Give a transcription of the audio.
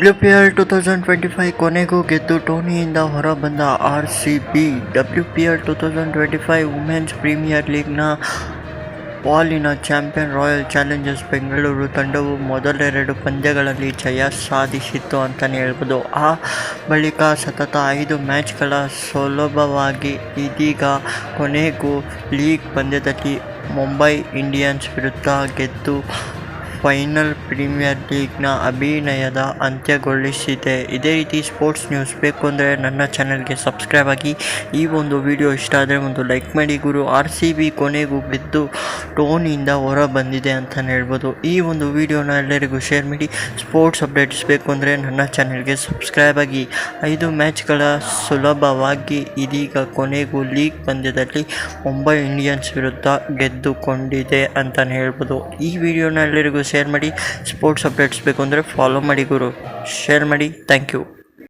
W P L two thousand twenty five ಕೊನೆಗೂ ಗೆದ್ದು ಟೋನಿಯಿಂದ ಹೊರಬಂದ R C B W P L two thousand twenty five women's premier ಲೀಗ್ನ ಪಾಲಿನ champion royal Challengers Bengaluru ತಂಡವು ಮೊದಲೆರಡು ಪಂದ್ಯಗಳಲ್ಲಿ ಜಯ ಸಾಧಿಸಿತ್ತು ಅಂತಲೇ ಹೇಳ್ಬೋದು. ಆ ಬಳಿಕ ಸತತ ಐದು ಮ್ಯಾಚ್ಗಳ ಸುಲಭವಾಗಿ ಇದೀಗ ಕೊನೆಗೂ ಲೀಗ್ ಪಂದ್ಯದಲ್ಲಿ ಮುಂಬೈ ಇಂಡಿಯನ್ಸ್ ವಿರುದ್ಧ ಗೆದ್ದು ಫೈನಲ್ ಪ್ರೀಮಿಯರ್ ಲೀಗ್ನ ಅಭಿನಯದ ಅಂತ್ಯಗೊಳಿಸಿದೆ. ಇದೇ ರೀತಿ ಸ್ಪೋರ್ಟ್ಸ್ ನ್ಯೂಸ್ ಬೇಕು ಅಂದರೆ ನನ್ನ ಚಾನಲ್ಗೆ ಸಬ್ಸ್ಕ್ರೈಬ್ ಆಗಿ. ಈ ಒಂದು ವಿಡಿಯೋ ಇಷ್ಟ ಆದರೆ ಒಂದು ಲೈಕ್ ಮಾಡಿ ಗುರು. ಆರ್ ಸಿ ಬಿ ಕೊನೆಗೂ ಗೆದ್ದು ಟೋನಿಂದ ಹೊರ ಬಂದಿದೆ ಅಂತಲೇ ಹೇಳ್ಬೋದು. ಈ ಒಂದು ವಿಡಿಯೋನ ಎಲ್ಲರಿಗೂ ಶೇರ್ ಮಾಡಿ. ಸ್ಪೋರ್ಟ್ಸ್ ಅಪ್ಡೇಟ್ಸ್ ಬೇಕು ಅಂದರೆ ನನ್ನ ಚಾನಲ್ಗೆ ಸಬ್ಸ್ಕ್ರೈಬ್ ಆಗಿ. ಐದು ಮ್ಯಾಚ್ಗಳ ಸುಲಭವಾಗಿ ಇದೀಗ ಕೊನೆಗೂ ಲೀಗ್ ಪಂದ್ಯದಲ್ಲಿ ಮುಂಬೈ ಇಂಡಿಯನ್ಸ್ ವಿರುದ್ಧ ಗೆದ್ದುಕೊಂಡಿದೆ ಅಂತಲೇ ಹೇಳ್ಬೋದು. ಈ ವಿಡಿಯೋನ ಎಲ್ಲರಿಗೂ ಶೇರ್ ಮಾಡಿ ಸ್ಪೋರ್ಟ್ಸ್ ಅಪ್ಡೇಟ್ಸ್ ಬೇಕು ಅಂದರೆ ಫಾಲೋ ಮಾಡಿ ಗುರು. ಶೇರ್ ಮಾಡಿ. Thank you